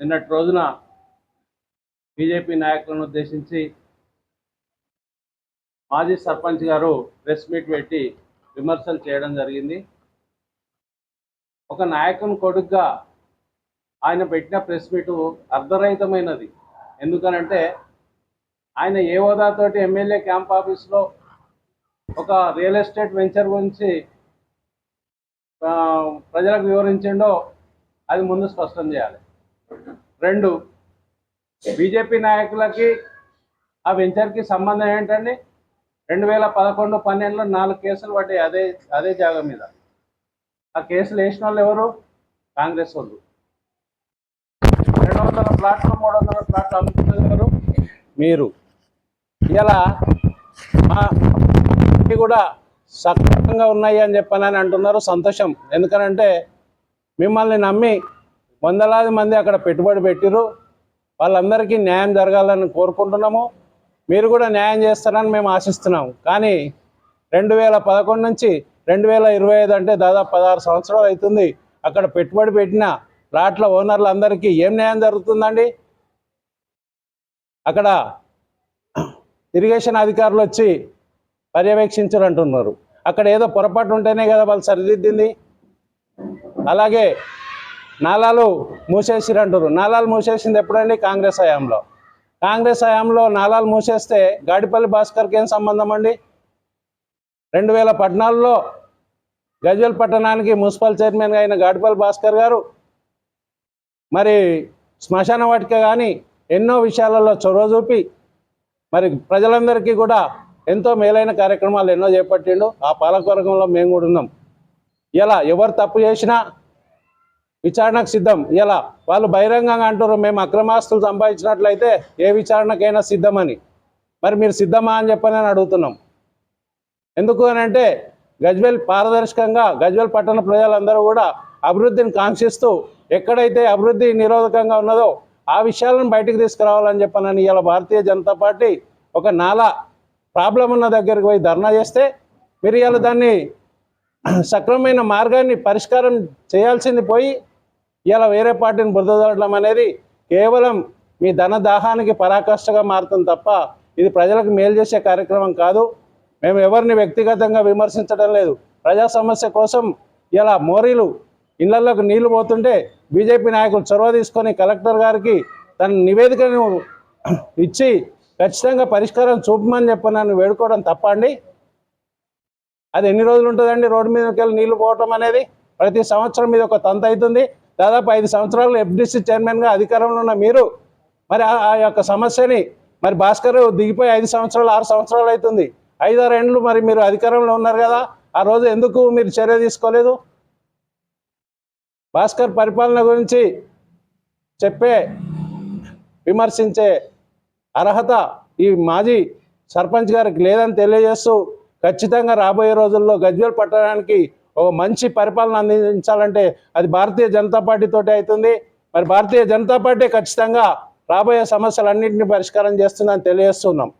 నిన్నటి రోజున బీజేపీ నాయకులను ఉద్దేశించి మాజీ సర్పంచ్ గారు ప్రెస్ మీట్ పెట్టి విమర్శలు చేయడం జరిగింది. ఒక నాయకుని కొడుకుగా ఆయన పెట్టిన ప్రెస్ మీటు అర్ధరహితమైనది. ఎందుకనంటే ఆయన ఏ హోదాతోటి ఎమ్మెల్యే క్యాంప్ ఆఫీస్లో ఒక రియల్ ఎస్టేట్ వెంచర్ గురించి ప్రజలకు వివరించిండో అది ముందు స్పష్టం చేయాలి. రెండు బీజేపీ నాయకులకి ఆ వెంచర్కి సంబంధం ఏంటండి? రెండు వేల పదకొండు పన్నెండులో నాలుగు కేసులు పడ్డాయి అదే అదే జాగా మీద. ఆ కేసులు వేసిన వాళ్ళు ఎవరు? కాంగ్రెస్ వాళ్ళు. రెండు వందల ప్లాట్లు మూడు వందల ప్లాట్లు అమ్ముతున్నది ఎవరు? మీరు. ఇలా మా కూడా సక్రమంగా ఉన్నాయి అని చెప్పనని అంటున్నారు సంతోషం. ఎందుకనంటే మిమ్మల్ని నమ్మి వందలాది మంది అక్కడ పెట్టుబడి పెట్టిరు వాళ్ళందరికీ న్యాయం జరగాలని కోరుకుంటున్నాము. మీరు కూడా న్యాయం చేస్తారని మేము ఆశిస్తున్నాము. కానీ రెండు వేల పదకొండు నుంచి రెండు వేల ఇరవై ఐదు అంటే దాదాపు పదహారు సంవత్సరాలు అవుతుంది. అక్కడ పెట్టుబడి పెట్టిన ప్లాట్ల ఓనర్లందరికీ ఏం న్యాయం జరుగుతుందండి? అక్కడ ఇరిగేషన్ అధికారులు వచ్చి పర్యవేక్షించాలంటున్నారు అక్కడ ఏదో పొరపాటు ఉంటేనే కదా వాళ్ళు సరిదిద్దింది. అలాగే నాలాలు మూసేసిరు అంటారు నాలాలు మూసేసింది ఎప్పుడండి కాంగ్రెస్ హయాంలో? కాంగ్రెస్ హయాంలో నాలాలు మూసేస్తే గాడిపల్లి భాస్కర్కి ఏం సంబంధం అండి రెండు వేల పద్నాలుగులో గజ్వెల్ పట్టణానికి మున్సిపల్ చైర్మన్గా అయిన గాడిపల్లి భాస్కర్ గారు మరి శ్మశాన వాటిక కానీ ఎన్నో విషయాలలో చొరవ చూపి మరి ప్రజలందరికీ కూడా ఎంతో మేలైన కార్యక్రమాలు ఎన్నో చేపట్టిండు. ఆ పాలకవర్గంలో మేము కూడా ఉన్నాం. ఇలా ఎవరు తప్పు చేసినా విచారణకు సిద్ధం. ఇలా వాళ్ళు బహిరంగంగా అంటారు మేము అక్రమాస్తులు సంపాదించినట్లయితే ఏ విచారణకైనా సిద్ధమని. మరి మీరు సిద్ధమా అని చెప్పని అని అడుగుతున్నాం. ఎందుకు అని అంటే గజ్వెల్ పారదర్శకంగా గజ్వెల్ పట్టణ ప్రజలందరూ కూడా అభివృద్ధిని కాంక్షిస్తూ ఎక్కడైతే అభివృద్ధి నిరోధకంగా ఉన్నదో ఆ విషయాలను బయటకు తీసుకురావాలని చెప్పనని ఇలా భారతీయ జనతా పార్టీ ఒక నాలా ప్రాబ్లం ఉన్న దగ్గరికి పోయి ధర్నా చేస్తే మీరు ఇలా దాన్ని సక్రమమైన మార్గాన్ని పరిష్కారం చేయాల్సింది పోయి ఇలా వేరే పార్టీని బురదలడం అనేది కేవలం మీ ధన దాహానికి పరాకాష్ఠగా మారుతుంది తప్ప ఇది ప్రజలకు మేలు చేసే కార్యక్రమం కాదు. మేము ఎవరిని వ్యక్తిగతంగా విమర్శించడం లేదు. ప్రజా సమస్య కోసం ఇలా మోరీలు ఇళ్ళలోకి నీళ్ళు పోతుంటే బీజేపీ నాయకులు చొరవ తీసుకొని కలెక్టర్ గారికి తన నివేదికను ఇచ్చి ఖచ్చితంగా పరిష్కారం చూపమని చెప్పి నన్ను వేడుకోవడం తప్ప అండి. అది ఎన్ని రోజులు ఉంటుందండి రోడ్డు మీదకి వెళ్ళి నీళ్ళు పోవటం అనేది? ప్రతి సంవత్సరం మీద ఒక తంత అవుతుంది. దాదాపు ఐదు సంవత్సరాలు ఎఫ్డిసి చైర్మన్గా అధికారంలో ఉన్న మీరు మరి ఆ- ఆ యొక్క సమస్యని మరి భాస్కర్ దిగిపోయి ఐదు సంవత్సరాలు ఆరు సంవత్సరాలు అవుతుంది. ఐదారు ఏండ్లు మరి మీరు అధికారంలో ఉన్నారు కదా ఆ రోజు ఎందుకు మీరు చర్య తీసుకోలేదు? భాస్కర్ పరిపాలన గురించి చెప్పే విమర్శించే అర్హత ఈ మాజీ సర్పంచ్ గారికి లేదని తెలియజేస్తూ ఖచ్చితంగా రాబోయే రోజుల్లో గజ్వేల్ పట్టణానికి ఒక మంచి పరిపాలన అందించాలంటే అది భారతీయ జనతా పార్టీతోటి అవుతుంది. మరి భారతీయ జనతా పార్టీ ఖచ్చితంగా రాబోయే సమస్యలన్నింటినీ పరిష్కారం చేస్తుందని తెలియజేస్తున్నాం.